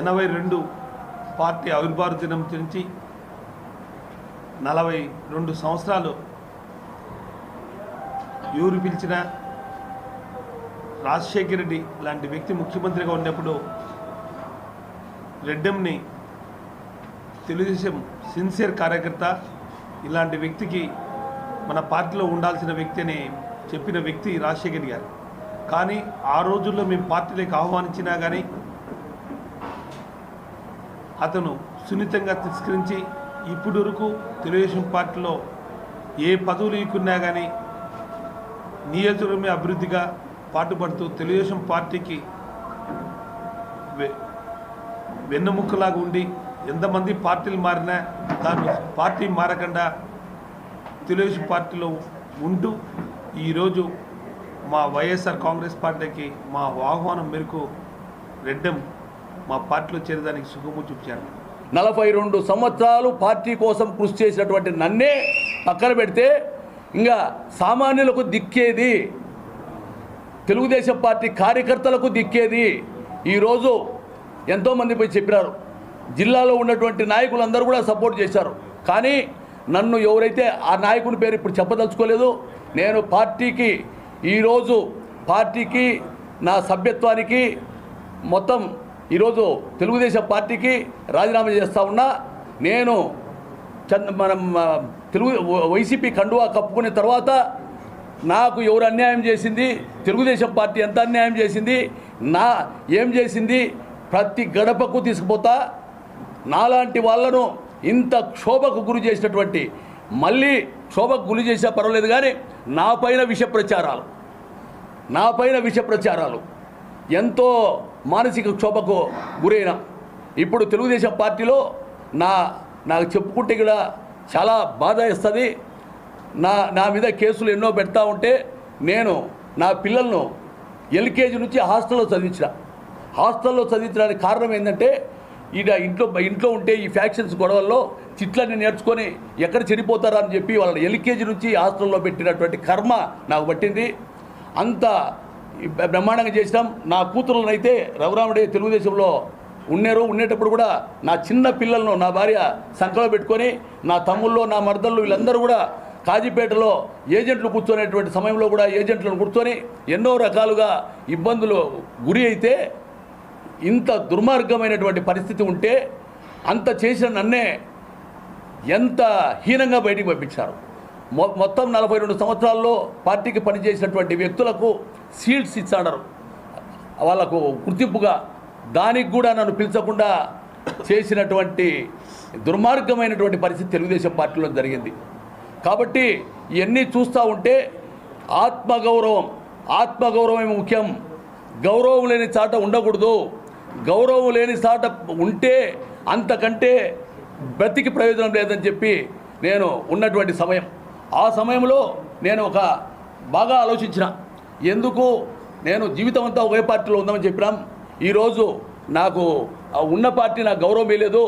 ఎనభై రెండు పార్టీ ఆవిర్భావ దినం నుంచి నలభై రెండు సంవత్సరాలు ఎవరు పిలిచిన రాజశేఖర రెడ్డి లాంటి వ్యక్తి ముఖ్యమంత్రిగా ఉన్నప్పుడు రెడ్డంని తెలుగుదేశం సిన్సియర్ కార్యకర్త ఇలాంటి వ్యక్తికి మన పార్టీలో ఉండాల్సిన వ్యక్తి అని చెప్పిన వ్యక్తి రాజశేఖర్ గారు. కానీ ఆ రోజుల్లో మేము పార్టీలోకి ఆహ్వానించినా కానీ అతను సున్నితంగా తిరస్కరించి ఇప్పటి వరకు తెలుగుదేశం పార్టీలో ఏ పదవులు ఇక్కున్నా కానీ నియోజకవర్గమే అభివృద్ధిగా పాటుపడుతూ తెలుగుదేశం పార్టీకి వె- వెన్నెముక్కలాగా ఉండి ఎంతమంది పార్టీలు మారినా తాను పార్టీ మారకుండా తెలుగుదేశం పార్టీలో ఉంటూ ఈరోజు మా వైఎస్ఆర్ కాంగ్రెస్ పార్టీకి మా ఆహ్వానం మేరకు రెడ్డం మా పార్టీలో చేరడానికి సుఖము చూపించారు. నలభై రెండు సంవత్సరాలు పార్టీ కోసం కృషి చేసినటువంటి నన్నే పక్కన పెడితే ఇంకా సామాన్యులకు దిక్కేది తెలుగుదేశం పార్టీ కార్యకర్తలకు దిక్కేది. ఈరోజు ఎంతోమంది పోయి చెప్పినారు. జిల్లాలో ఉన్నటువంటి నాయకులందరూ కూడా సపోర్ట్ చేశారు. కానీ నన్ను ఎవరైతే ఆ నాయకుని పేరు ఇప్పుడు చెప్పదలుచుకోలేదు నేను పార్టీకి ఈరోజు పార్టీకి నా సభ్యత్వానికి మొత్తం ఈరోజు తెలుగుదేశం పార్టీకి రాజీనామా చేస్తా ఉన్నా నేను చంద్ర మనం తెలుగు వైసీపీ కండువా కప్పుకున్న తర్వాత నాకు ఎవరు అన్యాయం చేసింది తెలుగుదేశం పార్టీ ఎంత అన్యాయం చేసింది నా ఏం చేసింది ప్రతి గడపకు తీసుకుపోతా నాలాంటి వాళ్ళను ఇంత క్షోభకు గురి చేసినటువంటి మళ్ళీ క్షోభకు గురి చేసా పర్వాలేదు కానీ నా పైన విష ప్రచారాలు నా పైన విష ప్రచారాలు ఎంతో మానసిక క్షోభకు గురైన. ఇప్పుడు తెలుగుదేశం పార్టీలో నా నాకు చెప్పుకుంటే కూడా చాలా బాధ ఇస్తుంది నా నా మీద కేసులు ఎన్నో పెడతా ఉంటే నేను నా పిల్లలను ఎల్కేజీ నుంచి హాస్టల్లో చదివించిన. హాస్టల్లో చదివించడానికి కారణం ఏంటంటే ఈడ ఇంట్లో ఇంట్లో ఉంటే ఈ ఫ్యాక్షన్స్ గొడవల్లో చిట్లన్నీ నేర్చుకొని ఎక్కడ చెడిపోతారా అని చెప్పి వాళ్ళని ఎల్కేజీ నుంచి హాస్టల్లో పెట్టినటువంటి కర్మ నాకు పట్టింది. అంత బ్రహ్మాండంగా చేసినాం. నా కూతురులనైతే రఘురాముడే తెలుగుదేశంలో ఉన్నారు. ఉండేటప్పుడు కూడా నా చిన్న పిల్లలను నా భార్య సంకలో పెట్టుకొని నా తమ్ముళ్ళు నా మర్దళ్ళు వీళ్ళందరూ కూడా కాజీపేటలో ఏజెంట్లు కూర్చునేటువంటి సమయంలో కూడా ఏజెంట్లను కూర్చొని ఎన్నో రకాలుగా ఇబ్బందులు గురి అయితే ఇంత దుర్మార్గమైనటువంటి పరిస్థితి ఉంటే అంత చేసిన నన్నే ఎంత హీనంగా బయటికి పంపించారు. మొ మొత్తం నలభై రెండు సంవత్సరాల్లో పార్టీకి పనిచేసినటువంటి వ్యక్తులకు సీట్స్ ఇచ్చాడరు. వాళ్ళకు గుర్తింపుగా దానికి కూడా నన్ను పిలిచకుండా చేసినటువంటి దుర్మార్గమైనటువంటి పరిస్థితి తెలుగుదేశం పార్టీలో జరిగింది. కాబట్టి ఇవన్నీ చూస్తూ ఉంటే ఆత్మగౌరవం ఆత్మగౌరవమే ముఖ్యం. గౌరవం లేని చాట ఉండకూడదు. గౌరవం లేని చాట ఉంటే అంతకంటే బ్రతికి ప్రయోజనం లేదని చెప్పి నేను ఉన్నటువంటి సమయం. ఆ సమయంలో నేను ఒక బాగా ఆలోచించిన. ఎందుకు? నేను జీవితం అంతా ఒకే పార్టీలో ఉందామని చెప్పినాం. ఈరోజు నాకు ఉన్న పార్టీ నాకు గౌరవం ఇవ్వలేదు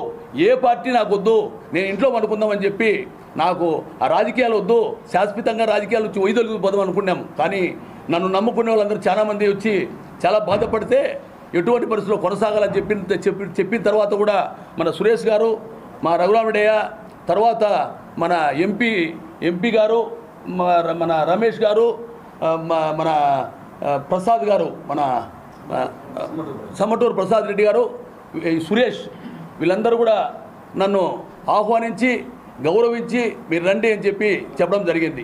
ఏ పార్టీ నాకు వద్దు. నేను ఇంట్లో పండుకుందామని చెప్పి నాకు ఆ రాజకీయాలు వద్దు. శాశ్వతంగా రాజకీయాలు వచ్చి వైదొలుగు పోదాం అనుకున్నాం. కానీ నన్ను నమ్ముకునే వాళ్ళందరూ చాలామంది వచ్చి చాలా బాధపడితే ఎటువంటి పరిస్థితుల్లో కొనసాగాలని చెప్పిన చెప్పి చెప్పిన తర్వాత కూడా మన సురేష్ గారు మా రఘురాముడయ్య తర్వాత మన ఎంపీ ఎంపీ గారు మన రమేష్ గారు మన ప్రసాద్ గారు మన ఆ, సమటూరు ప్రసాద్ రెడ్డి గారు ఈ సురేష్ వీళ్ళందరూ కూడా నన్ను ఆహ్వానించి గౌరవించి మీరు రండి అని చెప్పి చెప్పడం జరిగింది.